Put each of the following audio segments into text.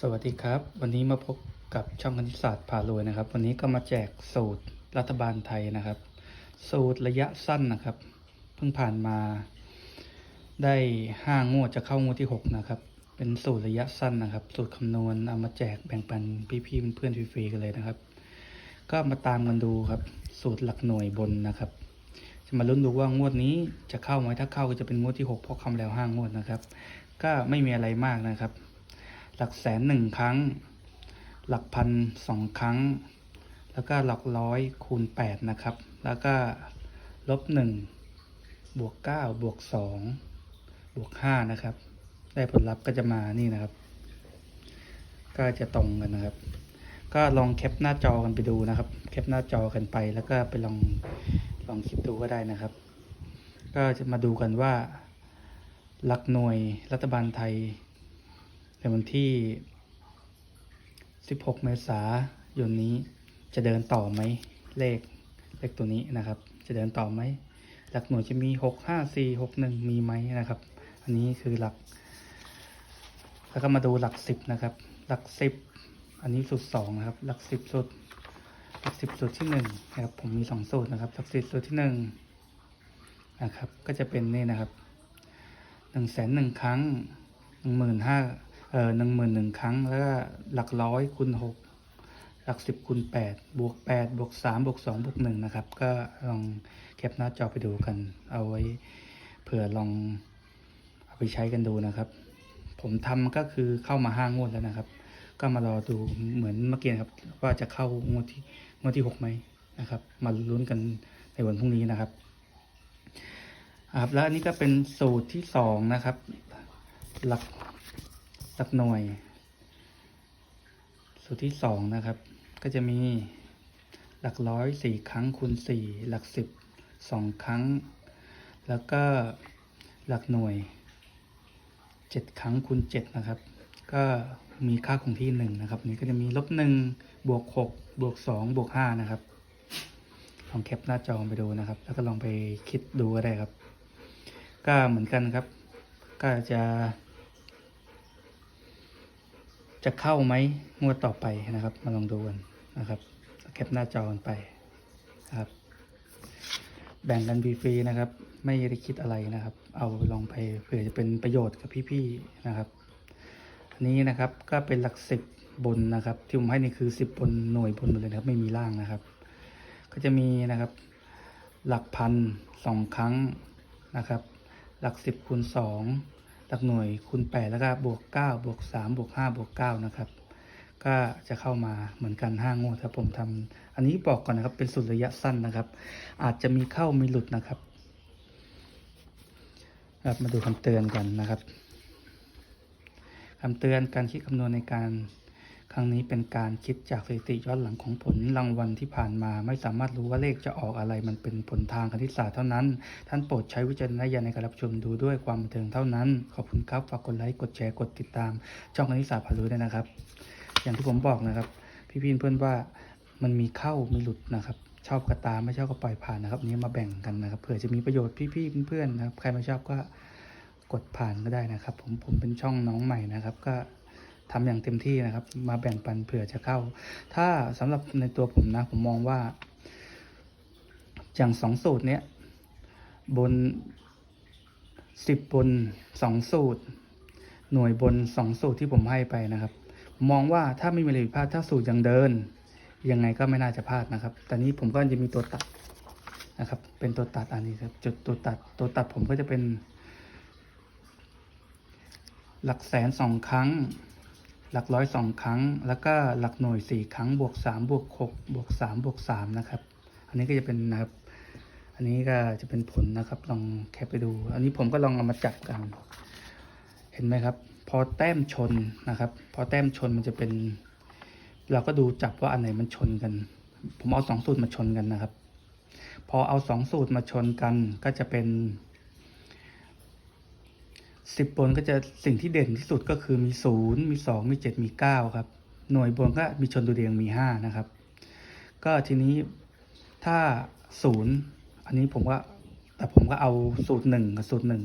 สวัสดีครับ วันนี้มาพบกับช่องคณิตศาสตร์ผ่ารวยนะครับ วันนี้ก็มาแจกสูตรรัฐบาลไทยนะครับ สูตรระยะสั้นนะครับ เพิ่งผ่านมาได้ห้างวดจะเข้างวดที่หกนะครับ เป็นสูตรระยะสั้นนะครับ สูตรคำนวณเอามาแจกแบ่งปันพี่ๆเพื่อนๆฟรีๆกันเลยนะครับ ก็มาตามกันดูครับ สูตรหลักหน่วยบนนะครับ จะมาลุ้นดูว่างวดนี้จะเข้าไหมถ้าเข้าก็จะเป็นงวดที่หกเพราะคำแล้วห้างวดนะครับ ก็ไม่มีอะไรมากนะครับ หลักแสนหนึ่งครั้ง หลักพันสองครั้ง แล้วก็หลักร้อยคูณแปดนะครับ แล้วก็ลบหนึ่งบวกเก้าบวกสองบวกห้านะครับ ได้ผลลัพธ์ก็จะมานี่นะครับ ก็จะตรงกันนะครับ ก็ลองแคปหน้าจอกันไปดูนะครับ แคปหน้าจอกันไปแล้วก็ไปลองลองคิดดูก็ได้นะครับ ก็จะมาดูกันว่าหลักหน่วยรัฐบาลไทย ในวันที่ 16 เมษายนนี้จะเดินต่อไหมเลขเลขตัวนี้นะครับ จะเดินต่อไหมหลักหน่วยจะมี 6 5 4 6 1 มีไหมนะครับ อันนี้คือหลัก แล้วก็มาดูหลัก 10 นะครับ หลัก 10 อันนี้สูตร2นะครับ หลัก 10สูตรหลัก 10สูตรที่1นะครับ ผมมี 2 สูตรนะครับ หลัก 10สูตรที่ 1 นะครับ ก็จะเป็นนี่นะครับ1แสนหนึ่งครั้ง 15,000เอ่อหนึ่งหมื่นหนึ่งครั้ง แล้วก็หลักร้อยคูณหกหลักสิบคูณแปดบวกแปดบวกสามบวกสองบวกหนึ่งนะครับ ก็ลองแคปหน้าจอไปดูกัน เอาไว้เผื่อลองเอาไปใช้กันดูนะครับ ผมทำก็คือเข้ามาห้างวดแล้วนะครับ ก็มารอดูเหมือนเมื่อกี้ครับ ว่าจะเข้างวดที่งวดที่หกไหมนะครับ มาลุ้นกันในวันพรุ่งนี้นะครับครับแล้วอันนี้ก็เป็นสูตรที่สองนะครับ หลัก หลักหน่วย สูตรที่สองนะครับ ก็จะมีหลักร้อยสี่ครั้งคูณสี่หลักสิบสองครั้ง แล้วก็หลักหน่วยเจ็ดครั้งคูณเจ็ดนะครับ ก็มีค่าคงที่หนึ่งนะครับ นี่ก็จะมีลบหนึ่งบวกหกบวกสองบวกห้านะครับลองแคปหน้าจอไปดูนะครับ แล้วก็ลองไปคิดดูก็ได้ครับ ก็เหมือนกันครับ ก็จะ จะเข้าไหมงวดต่อไปนะครับ มาลองดูกันนะครับแคปหน้าจอกันไปนะครับ แบ่งกันฟรีๆนะครับ ไม่ได้คิดอะไรนะครับ เอาลองไปเผื่อจะเป็นประโยชน์กับพี่ๆนะครับอันนี้นะครับก็เป็นหลักสิบบนนะครับ ที่ผมให้นี่คือสิบบนหน่วยบนหมดเลยนะครับไม่มีล่างนะครับ ก็จะมีนะครับ หลักพันสองครั้งนะครับ หลักสิบคูณสอง หลักหน่วยคูณแปดแล้วก็บวกเก้าบวกสามบวกห้าบวกเก้านะครับก็จะเข้ามาเหมือนกันห้างวดครับผมทำอันนี้บอกก่อนนะครับเป็นสุดระยะสั้นนะครับ อาจจะมีเข้ามีหลุดนะครับครับมาดูคำเตือนกันนะครับคำเตือนการคิดคำนวณในการ รั้งนี้เป็นการคิดจากสถิติย้อนหลังของผลรางวัลที่ผ่านมา ไม่สามารถรู้ว่าเลขจะออกอะไร มันเป็นผลทางคณิตศาสตร์เท่านั้น ท่านโปรดใช้วิจารณญาณในการรับชมดูด้วยความบันเทิงเท่านั้น ขอบคุณครับ ฝากกดไลค์ กดแชร์ กดติดตาม ช่องคณิตศาสตร์พารู้ด้วยนะครับ อย่างที่ผมบอกนะครับ พี่ๆเพื่อนว่ามันมีเข้ามีหลุดนะครับชอบกระตาไม่ชอบก็ปล่อยผ่านนะครับนนี้มาแบ่งกันนะครับเผื่อจะมีประโยชน์พี่ๆเพื่อนๆนะครับ ใครไม่ชอบก็กดผ่านก็ได้นะครับ ผมผมเป็นช่องน้องใหม่นะครับ ก็ ทำอย่างเต็มที่นะครับ มาแบ่งปันเผื่อจะเข้า ถ้าสำหรับในตัวผมนะ ผมมองว่า อย่างสองสูตรเนี้ยบนสิบบนสองสูตร หน่วยบนสองสูตรที่ผมให้ไปนะครับ มองว่าถ้าไม่มีอะไรผิดพลาดถ้าสูตรยังเดิน ยังไงก็ไม่น่าจะพลาดนะครับ แต่นี้ผมก็จะมีตัวตัดนะครับ เป็นตัวตัดอันนี้ครับ จุดตัวตัดตัวตัดผมก็จะเป็น หลักแสนสองครั้ง หลักร้อยสองครั้ง แล้วก็หลักหน่วยสี่ครั้ง บวกสามบวกหกบวกสามบวกสามนะครับ อันนี้ก็จะเป็นนะครับ อันนี้ก็จะเป็นผลนะครับ ลองแคปไปดู อันนี้ผมก็ลองเอามาจับกัน เห็นไหมครับ พอแต้มชนนะครับ พอแต้มชนมันจะเป็น เราก็ดูจับว่าอันไหนมันชนกัน ผมเอาสองสูตรมาชนกันนะครับ พอเอาสองสูตรมาชนกันก็จะเป็น สิบบนก็จะสิ่งที่เด่นที่สุดก็คือมีศูนย์มีสองมีเจ็ดมีเก้าครับ หน่วยบนก็มีชนตัวเดียงมีห้านะครับ ก็ทีนี้ถ้าศูนย์อันนี้ผมก็แต่ผมก็เอาสูตรหนึ่งกับสูตรหนึ่ง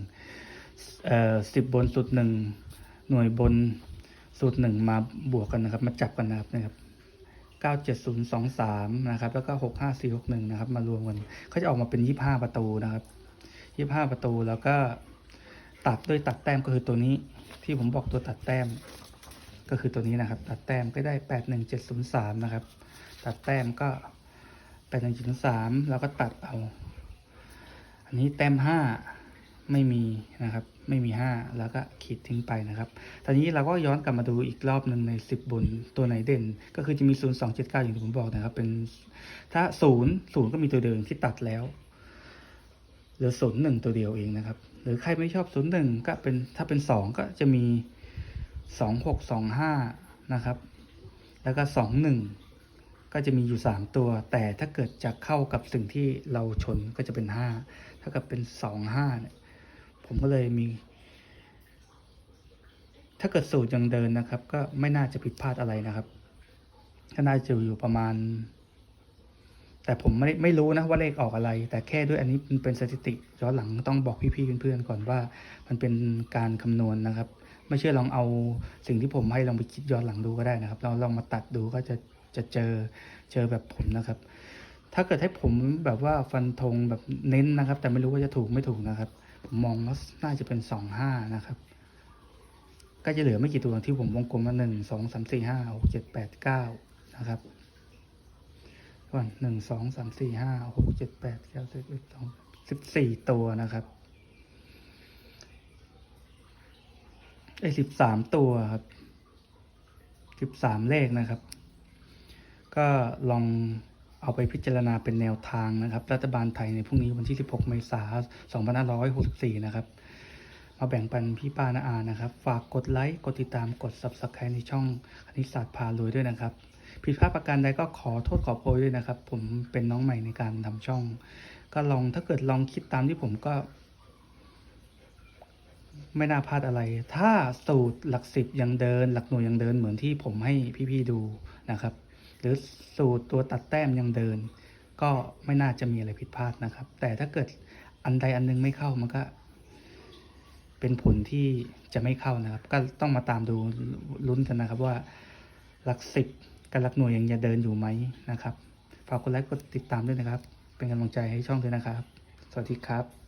เอ่อสิบบนสูตรหนึ่งหน่วยบนสูตรหนึ่งมาบวกกันนะครับ มาจับกันนะครับนะครับเก้าเจ็ดศูนย์สองสามนะครับ แล้วก็หกห้าสี่หกหนึ่งนะครับ มารวมกันเขาจะออกมาเป็นยี่ห้าประตูนะครับยี่ห้าประตูแล้วก็ ตัดด้วยตัดแต้มก็คือตัวนี้ ที่ผมบอกตัวตัดแต้ม ก็คือตัวนี้นะครับ ตัดแต้มก็ได้แปดหนึ่งเจ็ดศูนย์สามนะครับ ตัดแต้มก็แปดหนึ่งจุดสามแล้วก็ตัดเอา อันนี้แต้มห้าไม่มีนะครับ ไม่มีห้าแล้วก็ขีดทิ้งไปนะครับตอนนี้เราก็ย้อนกลับมาดูอีกรอบหนึ่งในสิบบนตัวไหนเด่น ก็คือจะมีศูนย์สองเจ็ดเก้าอย่างที่ผมบอกนะครับ เป็นถ้าศูนย์ศูนย์ก็มีตัวเดิมที่ตัดแล้ว ลือศูนย์หนึ่งตัวเดียวเองนะครับ หรือใครไม่ชอบศูนย์หนึ่งก็เป็นถ้าเป็นสองก็จะมีสองหกสองห้านะครับ แล้วก็สองหนึ่งก็จะมีอยู่สามตัว แต่ถ้าเกิดจะเข้ากับสิ่งที่เราชนก็จะเป็นห้าถ้าเกิดเป็นสองห้าเนี่ยผมก็เลยมี ถ้าเกิดสูตรยังเดินนะครับ ก็ไม่น่าจะผิดพลาดอะไรนะครับก็น่าจะอยู่ประมาณ แต่ผมไม่ไม่รู้นะว่าเลขออกอะไร แต่แค่ด้วยอันนี้มันเป็นสถิติย้อนหลังต้องบอกพี่ๆเพื่อนๆก่อนว่า มันเป็นการคำนวณนะครับ ไม่เชื่อลองเอาสิ่งที่ผมให้ลองไปคิดย้อนหลังดูก็ได้นะครับเราลองมาตัดดูก็จะจะเจอเจอแบบผมนะครับ ถ้าเกิดให้ผมแบบว่าฟันธงแบบเน้นนะครับ แต่ไม่รู้ว่าจะถูกไม่ถูกนะครับ ผมมองว่าน่าจะเป็นสองห้านะครับ ก็จะเหลือไม่กี่ตัวที่ผมวงกลมมาหนึ่งสองสามสี่ห้าหกเจ็ดแปดเก้านะครับ ก่อนหนึ่งสองสามสี่ห้าหกเจ็ดแปดเก้าสิบเอ็ดสองสิบสี่ตัวนะครับไอ้สิบสามตัวครับสิบสามเลขนะครับ ก็ลองเอาไปพิจารณาเป็นแนวทางนะครับ รัฐบาลไทยในพรุ่งนี้วันที่ 16 เมษายน 2564 นะครับ มาแบ่งปันพี่ป้านาอานะครับ ฝากกดไลค์ กดติดตาม กด Subscribe ในช่องคณิตศาสตร์พารวยด้วยนะครับ ผิดพลาดประการใดก็ขอโทษขอโพยด้วยนะครับ ผมเป็นน้องใหม่ในการทำช่อง ก็ลองถ้าเกิดลองคิดตามที่ผมก็ ไม่น่าพลาดอะไร ถ้าสูตรหลักสิบยังเดิน หลักหน่วยยังเดินเหมือนที่ผมให้พี่ๆดูนะครับ หรือสูตรตัวตัดแต้มยังเดิน ก็ไม่น่าจะมีอะไรผิดพลาดนะครับ แต่ถ้าเกิดอันใดอันหนึงไม่เข้ามันก็เป็นผลที่จะไม่เข้านะครับ ก็ต้องมาตามดูลุ้นกันนะครับว่าหลักสิบ การรักหน่วยยังจะเดินอยู่ไหมนะครับ ฝากกดไลค์กดติดตามด้วยนะครับ เป็นกำลังใจให้ช่องด้วยนะครับ สวัสดีครับ